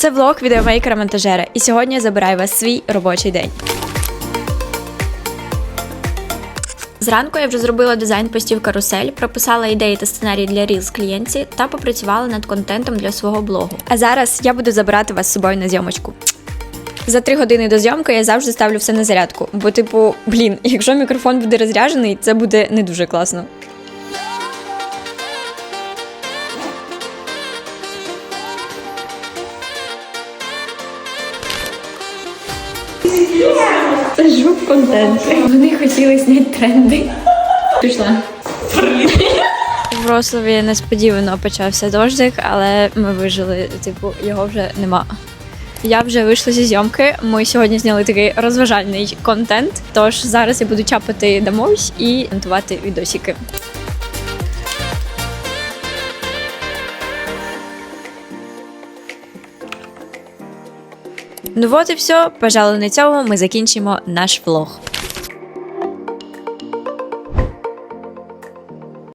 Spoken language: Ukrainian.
Це влог відеомейкера монтажера, і сьогодні я забираю вас свій робочий день. Зранку я вже зробила дизайн постів карусель, прописала ідеї та сценарії для Reels клієнтці та попрацювала над контентом для свого блогу. А зараз я буду забирати вас з собою на зйомочку. За три години до зйомки я завжди ставлю все на зарядку, бо, типу, блін, якщо мікрофон буде розряджений, це буде не дуже класно. Це жук контент. Вони хотіли зняти тренди. Пішла. В Врославі несподівано почався дождик, але ми вижили, типу, його вже нема. Я вже вийшла зі зйомки. Ми сьогодні зняли такий розважальний контент. Тож зараз я буду чапати домовсь і монтувати відосики. Ну от і все. Пожалуй, на цьому ми закінчимо наш влог.